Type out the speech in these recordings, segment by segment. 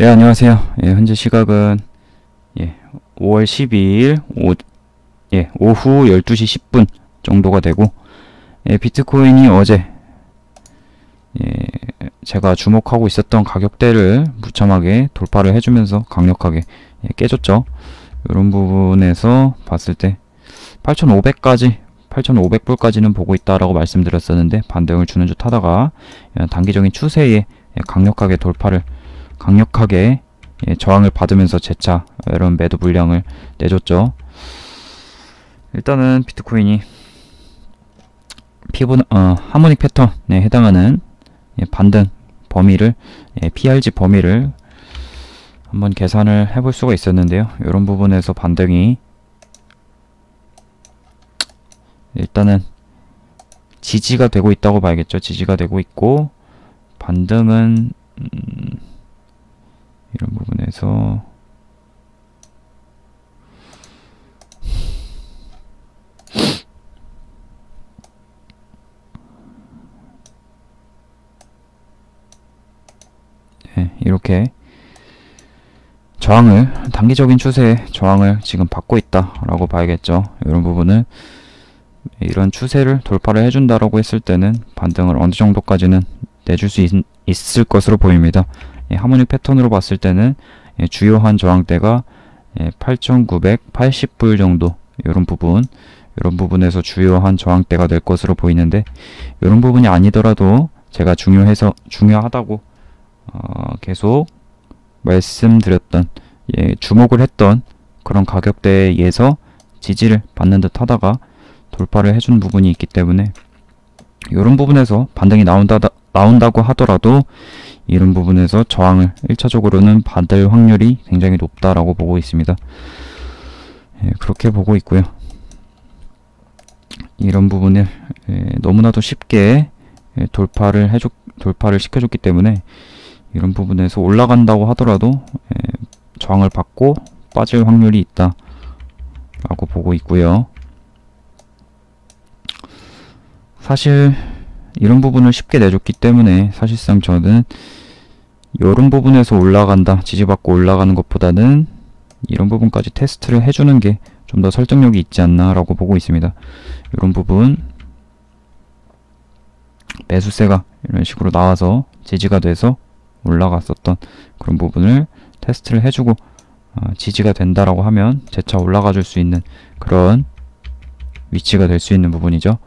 예, 안녕하세요. 예, 현재 시각은 예, 5월 12일 오, 예, 오후 12시 10분 정도가 되고 예, 비트코인이 어제 예, 제가 주목하고 있었던 가격대를 무참하게 돌파를 해주면서 강력하게 예, 깨졌죠. 이런 부분에서 봤을 때 8,500까지 8,500불까지는 보고 있다라고 말씀드렸었는데 반등을 주는 듯 하다가 예, 단기적인 추세에 예, 강력하게 돌파를 강력하게 예, 저항을 받으면서 재차 이런 매도 물량을 내줬죠. 일단은 비트코인이 피보 어, 하모닉 패턴에 해당하는 예, 반등 범위를 예, PRG 범위를 한번 계산을 해볼 수가 있었는데요. 이런 부분에서 반등이 일단은 지지가 되고 있다고 봐야겠죠. 지지가 되고 있고 반등은 음, 이런 부분에서 네, 이렇게 저항을 단기적인 추세의 저항을 지금 받고 있다라고 봐야겠죠. 이런 부분은 이런 추세를 돌파를 해준다라고 했을 때는 반등을 어느 정도까지는 내줄 수 있, 있을 것으로 보입니다. 예, 하모닉 패턴으로 봤을 때는 예, 주요한 저항대가 예, 8,980불 정도 이런 부분. 이런 부분에서 주요한 저항대가 될 것으로 보이는데 이런 부분이 아니더라도 제가 중요해서 중요하다고 어, 계속 말씀드렸던 예, 주목을 했던 그런 가격대에서 지지를 받는 듯 하다가 돌파를 해준 부분이 있기 때문에 이런 부분에서 반등이 나온다, 나온다고 하더라도 이런 부분에서 저항을 1차적으로는 받을 확률이 굉장히 높다라고 보고 있습니다. 예, 그렇게 보고 있고요. 이런 부분을 예, 너무나도 쉽게 예, 돌파를 해줬 돌파를 시켜줬기 때문에 이런 부분에서 올라간다고 하더라도 예, 저항을 받고 빠질 확률이 있다라고 보고 있고요. 사실 이런 부분을 쉽게 내줬기 때문에 사실상 저는 이런 부분에서 올라간다 지지받고 올라가는 것보다는 이런 부분까지 테스트를 해주는 게 좀 더 설득력이 있지 않나 라고 보고 있습니다. 이런 부분. 매수세가 이런 식으로 나와서 지지가 돼서 올라갔었던 그런 부분을 테스트를 해주고 어, 지지가 된다라고 하면 재차 올라가 줄 수 있는 그런 위치가 될 수 있는 부분이죠.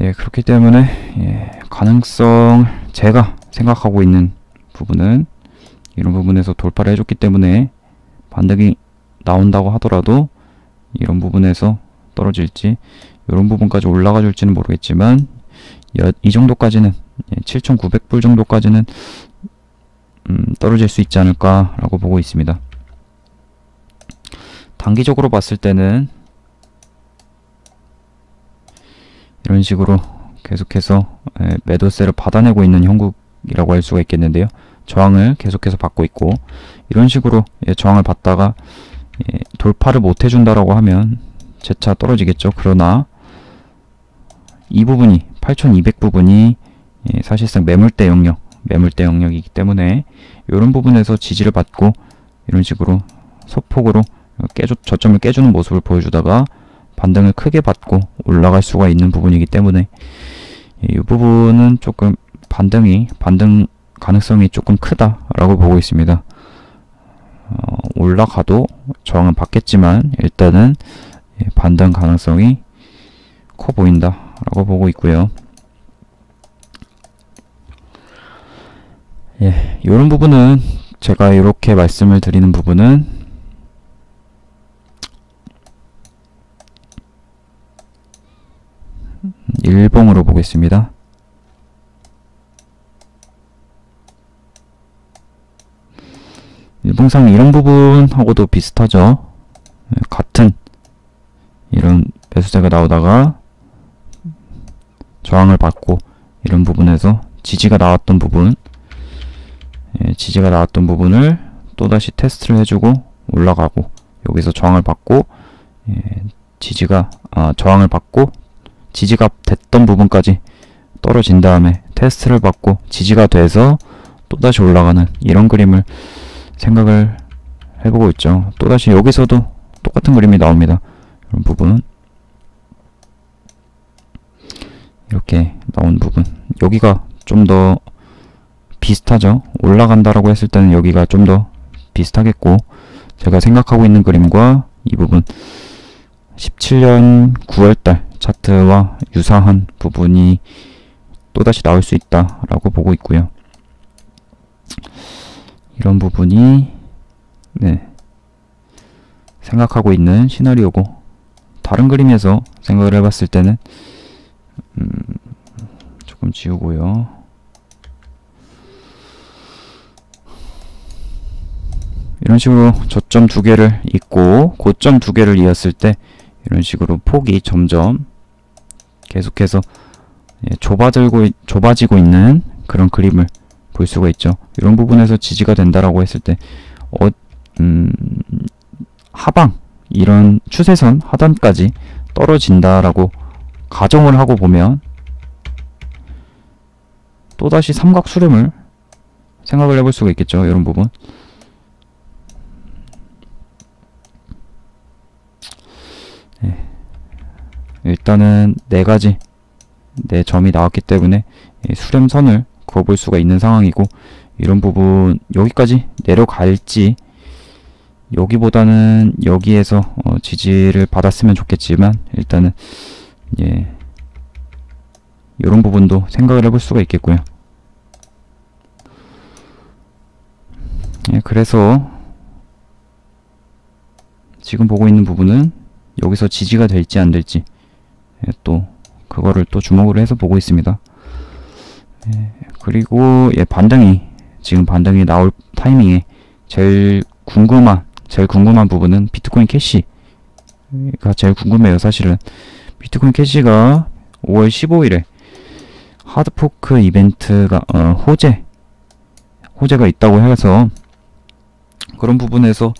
예, 그렇기 때문에 예, 가능성 제가 생각하고 있는 부분은 이런 부분에서 돌파를 해줬기 때문에 반등이 나온다고 하더라도 이런 부분에서 떨어질지 이런 부분까지 올라가 줄지는 모르겠지만 이 정도까지는 7,900불 예, 정도까지는 음, 떨어질 수 있지 않을까라고 보고 있습니다. 단기적으로 봤을 때는 이런 식으로 계속해서 예, 매도세를 받아내고 있는 형국 이라고 할 수가 있겠는데요. 저항을 계속해서 받고 있고 이런 식으로 예, 저항을 받다가 예, 돌파를 못 해준다라고 하면 재차 떨어지겠죠. 그러나 이 부분이 8200 부분이 사실상 매물대 영역 매물대 영역이기 때문에 이런 부분에서 지지를 받고 이런 식으로 소폭으로 깨주, 저점을 깨주는 모습을 보여주다가 반등을 크게 받고 올라갈 수가 있는 부분이기 때문에 이 부분은 조금 반등이 반등 가능성이 조금 크다라고 보고 있습니다. 어, 올라가도 저항은 받겠지만 일단은 예, 반등 가능성이 커 보인다라고 보고 있고요. 예, 이런 부분은 제가 이렇게 말씀을 드리는 부분은 일봉으로 보겠습니다. 일봉상 이런 부분하고도 비슷하죠. 네, 같은 이런 매수세가 나오다가 저항을 받고 이런 부분에서 지지가 나왔던 부분 예, 지지가 나왔던 부분을 또다시 테스트를 해주고 올라가고 여기서 저항을 받고 예, 지지가 아, 저항을 받고 지지가 됐던 부분까지 떨어진 다음에 테스트를 받고 지지가 돼서 또다시 올라가는 이런 그림을 생각을 해보고 있죠. 또다시 여기서도 똑같은 그림이 나옵니다. 이런 부분 이렇게 나온 부분 여기가 좀 더 비슷하죠. 올라간다라고 했을 때는 여기가 좀 더 비슷하겠고 제가 생각하고 있는 그림과 이 부분 17년 9월달 차트와 유사한 부분이 또다시 나올 수 있다라고 보고 있고요. 이런 부분이 네 생각하고 있는 시나리오고 다른 그림에서 생각을 해봤을 때는 음, 조금 지우고요. 이런 식으로 저점 두 개를 잇고 고점 두 개를 이었을 때 이런 식으로 폭이 점점 계속해서 예, 좁아들고 있- 좁아지고 있는 그런 그림을 볼 수가 있죠. 이런 부분에서 지지가 된다라고 했을 때 어, 음, 하방 이런 추세선 하단까지 떨어진다라고 가정을 하고 보면 또다시 삼각 수렴을 생각을 해볼 수가 있겠죠. 이런 부분. 네. 일단은 네 가지 네 점이 나왔기 때문에 이 수렴선을 그어볼 수가 있는 상황이고 이런 부분 여기까지 내려갈지 여기보다는 여기에서 어, 지지를 받았으면 좋겠지만 일단은 예 이런 부분도 생각을 해볼 수가 있겠고요. 예, 그래서 지금 보고 있는 부분은 여기서 지지가 될지 안 될지 예, 또 그거를 또 주목을 해서 보고 있습니다. 예, 그리고 예, 반등이 지금 반등이 나올 타이밍에 제일 궁금한 제일 궁금한 부분은 비트코인 캐시가 제일 궁금해요. 사실은 비트코인 캐시가 5월 15일에 하드포크 이벤트가 어, 호재 호재가 있다고 해서 그런 부분에서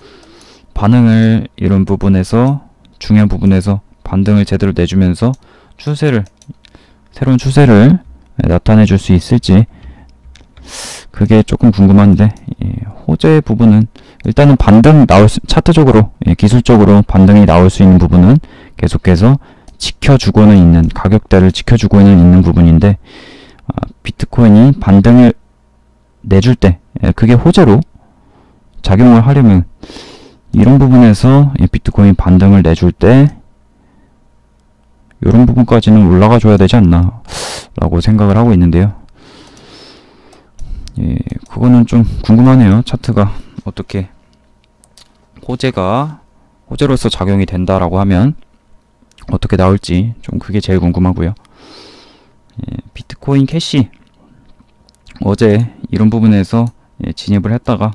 반응을 이런 부분에서 중요한 부분에서 반등을 제대로 내주면서 추세를 새로운 추세를 나타내 줄 수 있을지 그게 조금 궁금한데 예, 호재 부분은 일단은 반등 나올 수, 차트적으로 예, 기술적으로 반등이 나올 수 있는 부분은 계속해서 지켜주고는 있는 가격대를 지켜주고는 있는 부분인데 아, 비트코인이 반등을 내줄 때 예, 그게 호재로 작용을 하려면 이런 부분에서 이 비트코인 반등을 내줄 때 이런 부분까지는 올라가 줘야 되지 않나 라고 생각을 하고 있는데요 예, 그거는 좀 궁금하네요. 차트가 어떻게 호재가 호재로서 작용이 된다라고 하면 어떻게 나올지 좀 그게 제일 궁금하고요. 예, 비트코인 캐시. 어제 이런 부분에서 예, 진입을 했다가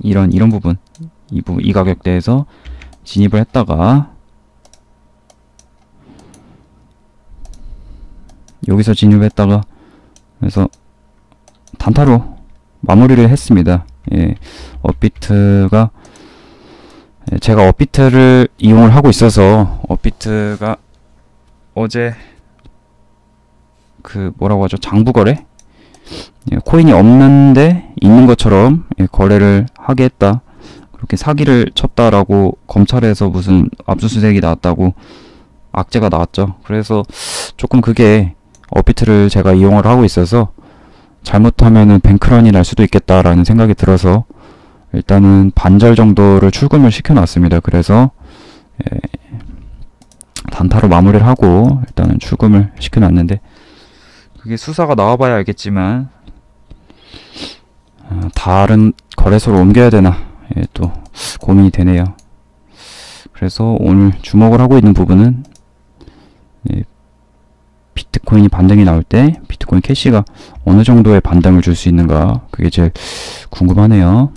이런 이런 부분 이 부분 이 가격대에서 진입을 했다가 여기서 진입했다가 그래서 단타로 마무리를 했습니다. 예, 업비트가 예, 제가 업비트를 이용을 하고 있어서 업비트가 어제 그 뭐라고 하죠 장부거래 예, 코인이 없는데 있는 것처럼 예, 거래를 하게 했다. 그렇게 사기를 쳤다라고 검찰에서 무슨 압수수색이 나왔다고 악재가 나왔죠. 그래서 조금 그게 업비트를 제가 이용을 하고 있어서 잘못하면은 뱅크런이 날 수도 있겠다라는 생각이 들어서 일단은 반절 정도를 출금을 시켜놨습니다. 그래서 예, 단타로 마무리를 하고 일단은 출금을 시켜놨는데 그게 수사가 나와봐야 알겠지만 어, 다른 거래소로 옮겨야 되나 예, 또 고민이 되네요. 그래서 오늘 주목을 하고 있는 부분은 예, 비트코인이 반등이 나올 때 비트코인 캐시가 어느 정도의 반등을 줄 수 있는가 그게 제일 궁금하네요.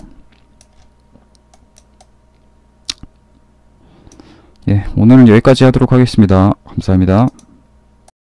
예, 오늘은 여기까지 하도록 하겠습니다. 감사합니다.